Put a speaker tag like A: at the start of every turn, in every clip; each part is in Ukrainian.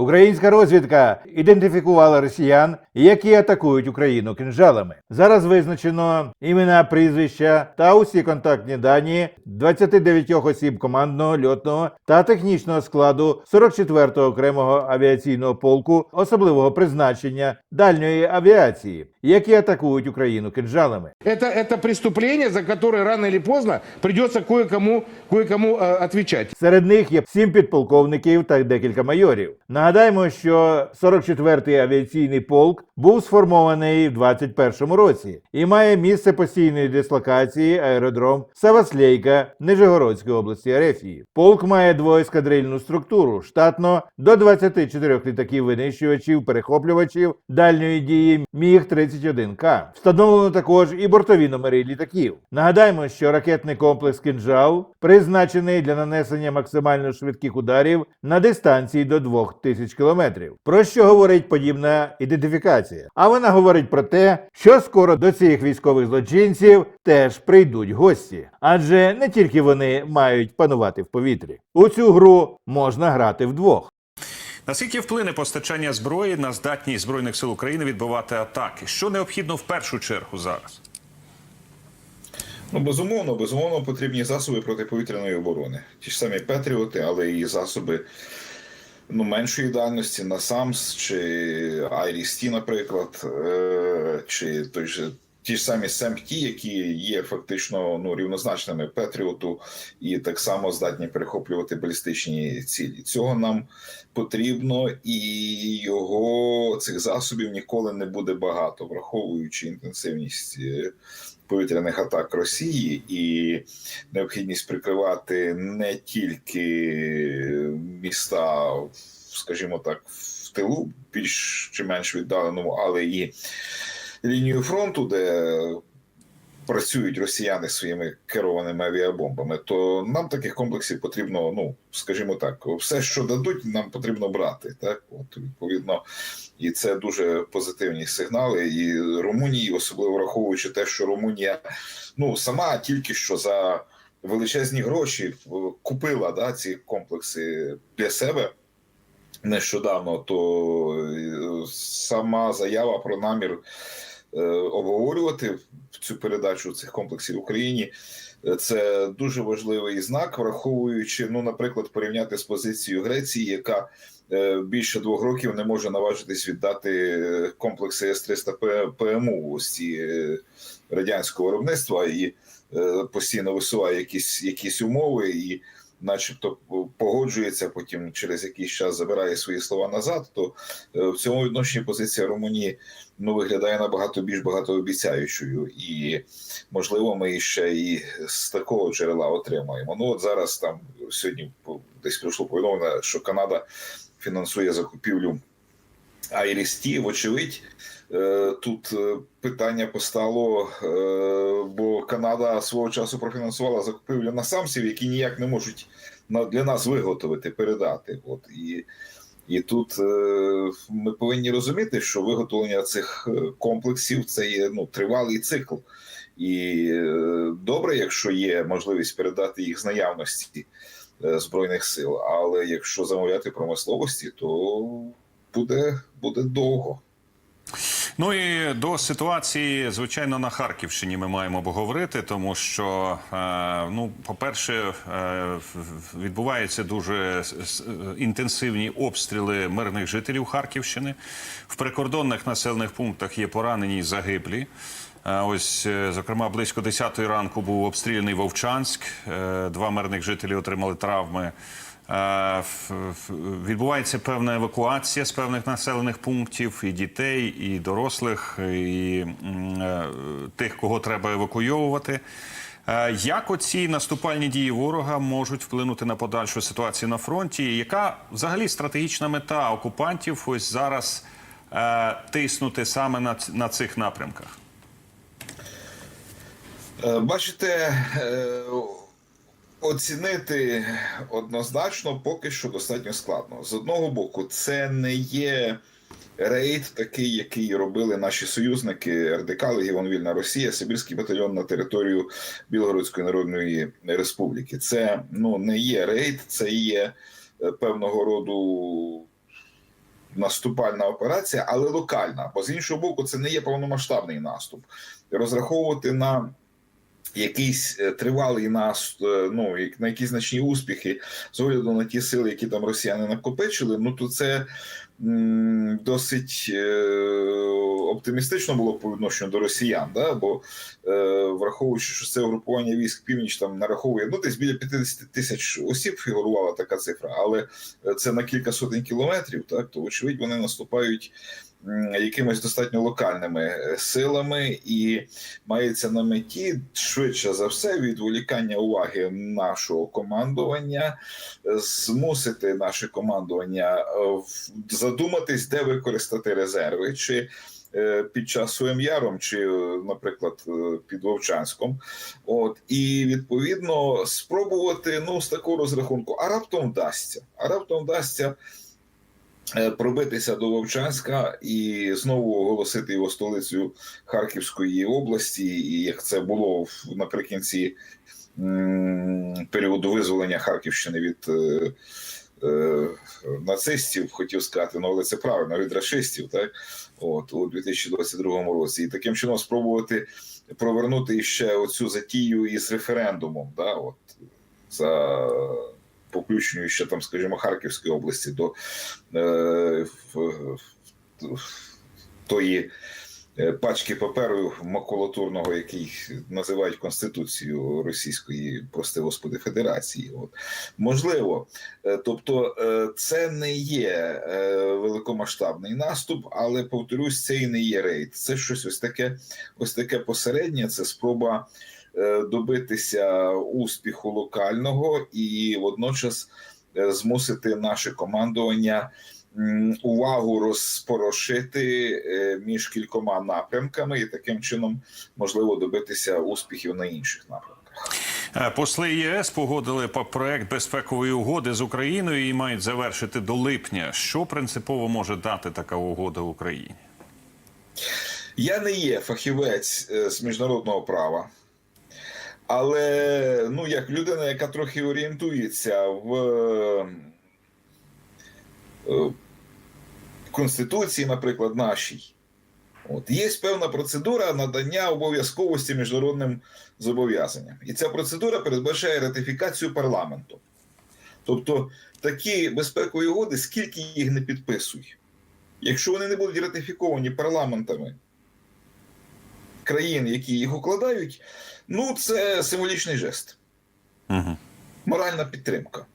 A: Українська розвідка ідентифікувала росіян, які атакують Україну кинжалами. Зараз визначено імена, прізвища та усі контактні дані 29 осіб командного, льотного та технічного складу 44-го окремого авіаційного полку особливого призначення дальньої авіації, які атакують Україну кинжалами.
B: Це, це преступлення, за яке рано чи поздно прийдеться кое-кому кое-кому э, відповідати.
A: Серед них є сім підполковників та декілька майорів. Нагадаємо, що 44-й авіаційний полк був сформований в 21-му році і має місце постійної дислокації аеродром Саваслейка Нижегородської області Арефії. Полк має двоескадрильну структуру штатно до 24 літаків винищувачів, перехоплювачів дальньої дії міг 30 Х-31К. Встановлено також і бортові номери літаків. Нагадаємо, що ракетний комплекс Кінжал призначений для нанесення максимально швидких ударів на дистанції до 2000 кілометрів. Про що говорить подібна ідентифікація? А вона говорить про те, що скоро до цих військових злочинців теж прийдуть гості, адже не тільки вони мають панувати в повітрі. У цю гру можна грати вдвох.
C: Наскільки вплине постачання зброї на здатність збройних сил України відбивати атаки? Що необхідно в першу чергу зараз?
D: Ну, безумовно, безумовно, потрібні засоби протиповітряної оборони. Ті ж самі Петріоти, але і засоби ну, меншої дальності, NASAMS чи IRIS-T, наприклад, е, чи той же. Ті ж самі СМТ, які є фактично ну, рівнозначними Петріоту, і так само здатні перехоплювати балістичні цілі. Цього нам потрібно, і його цих засобів ніколи не буде багато, враховуючи інтенсивність е, повітряних атак Росії і необхідність прикривати не тільки міста, скажімо так, в тилу, більш чи менш віддаленому, але і лінію фронту, де працюють росіяни своїми керованими авіабомбами, то нам таких комплексів потрібно, ну скажімо так, все, що дадуть, нам потрібно брати. Так, от відповідно, і це дуже позитивні сигнали. І Румунії, особливо враховуючи те, що Румунія ну сама тільки що за величезні гроші купила да, ці комплекси для себе. Нещодавно, то е, сама заява про намір е, обговорювати цю передачу цих комплексів Україні. е, Це дуже важливий знак, враховуючи, ну, наприклад, порівняти з позицією Греції, яка е, більше двох років не може наважитись віддати комплекси С-300 ПМУ, ось ці радянського виробництва, і постійно висуває якісь, якісь умови, і, начебто, погоджується, потім через якийсь час забирає свої слова назад. То е, в цьому відношенні позиція Румунії ну виглядає набагато більш багатообіцяючою, і можливо, ми ще і з такого джерела отримаємо. Ну от зараз там сьогодні десь прийшло повідомлення, що Канада фінансує закупівлю Айрісті. Вочевидь, е, тут е, питання постало, е, бо Канада свого часу профінансувала закупівлю насамсів, які ніяк не можуть для нас виготовити, передати. От і. І тут ми повинні розуміти, що виготовлення цих комплексів це є ну тривалий цикл, і добре, якщо є можливість передати їх з наявності збройних сил. Але якщо замовляти промисловості, то буде, буде довго.
C: Ну і до ситуації, звичайно, на Харківщині ми маємо обговорити, тому що, е, ну, по-перше, е, відбуваються дуже інтенсивні обстріли мирних жителів Харківщини. В прикордонних населених пунктах є поранені і загиблі. Е, Ось, зокрема, близько 10-ї ранку був обстріляний Вовчанськ. Два мирних жителі отримали травми. Е, Відбувається певна евакуація з певних населених пунктів і дітей, і дорослих, і е, тих, кого треба евакуйовувати. Е, Як оці наступальні дії ворога можуть вплинути на подальшу ситуацію на фронті? Яка взагалі стратегічна мета окупантів ось зараз е, тиснути саме на, на цих напрямках?
D: Бачите, оцінити однозначно поки що достатньо складно. З одного боку, це не є рейд, такий, який робили наші союзники РДК Легіон Вільна Росія, Сибірський батальйон на територію Білгородської Народної Республіки. Це ну не є рейд, це є е, певного роду наступальна операція, але локальна. Бо з іншого боку, це не є повномасштабний наступ. Розраховувати на якийсь е, тривалий нас ну на якісь значні успіхи з огляду на ті сили, які там росіяни накопичили, ну то це досить е, оптимістично було по відношенню до росіян, да? бо е, враховуючи, що це угрупування військ північ там нараховує ну десь біля 50 тисяч осіб фігурувала така цифра, але це на кілька сотень кілометрів, так то очевидь вони наступають якимись достатньо локальними е, силами, і мається на меті швидше за все відволікання уваги нашого командування, е, змусити наше командування е, в- задуматись, де використати резерви, чи е, під час своїм яром, чи, е, наприклад, е, під Вовчанськом. От і відповідно спробувати ну з такого розрахунку, а раптом вдасться, а раптом вдасться. Пробитися до Вовчанська і знову оголосити його столицею Харківської області, і як це було наприкінці періоду визволення Харківщини від нацистів, хотів сказати, ну але це правильно від рашистів, так? От у 2022 році, і таким чином спробувати провернути ще оцю затію із референдумом, да, от за по включенню ще там, скажімо, Харківської області до е, в, в, тої е, пачки паперу макулатурного, який називають Конституцією Російської, прости господи, Федерації. От. Можливо, Е, тобто е, це не є е, великомасштабний наступ, але повторюсь, це і не є рейд. Це щось ось таке, ось таке посереднє. Це спроба е, добитися успіху локального і водночас е, змусити наше командування увагу розпорошити е, між кількома напрямками, і таким чином можливо добитися успіхів на інших напрямках.
C: Е, Посли ЄС погодили по проект безпекової угоди з Україною і мають завершити до липня. Що принципово може дати така угода Україні?
D: Я не є фахівець е, з міжнародного права, але ну, як людина, яка трохи орієнтується в Конституції, наприклад, нашій, от, є певна процедура надання обов'язковості міжнародним зобов'язанням. І ця процедура передбачає ратифікацію парламенту. Тобто такі безпекові угоди, скільки їх не підписують, якщо вони не будуть ратифіковані парламентами країн, які їх укладають, ну це символічний жест,
C: Угу.
D: моральна підтримка.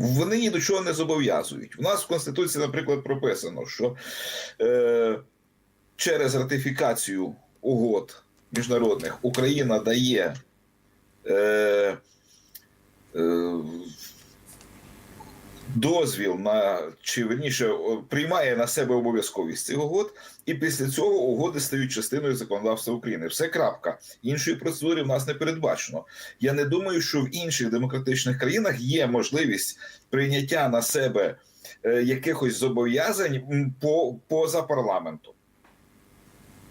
D: Вони ні до чого не зобов'язують. У нас в Конституції, наприклад, прописано, що е, через ратифікацію угод міжнародних Україна дає е, е, дозвіл на чи верніше приймає на себе обов'язковість цих угод, і після цього угоди стають частиною законодавства України. Все крапка. Іншої процедури в нас не передбачено. Я не думаю, що в інших демократичних країнах є можливість прийняття на себе е, якихось зобов'язань по, поза парламентом.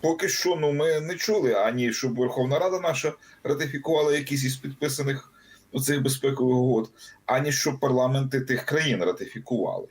D: Поки що ну, ми не чули ані щоб Верховна Рада наша ратифікувала якісь із підписаних оцих безпекових угод, ані щоб парламенти тих країн ратифікували.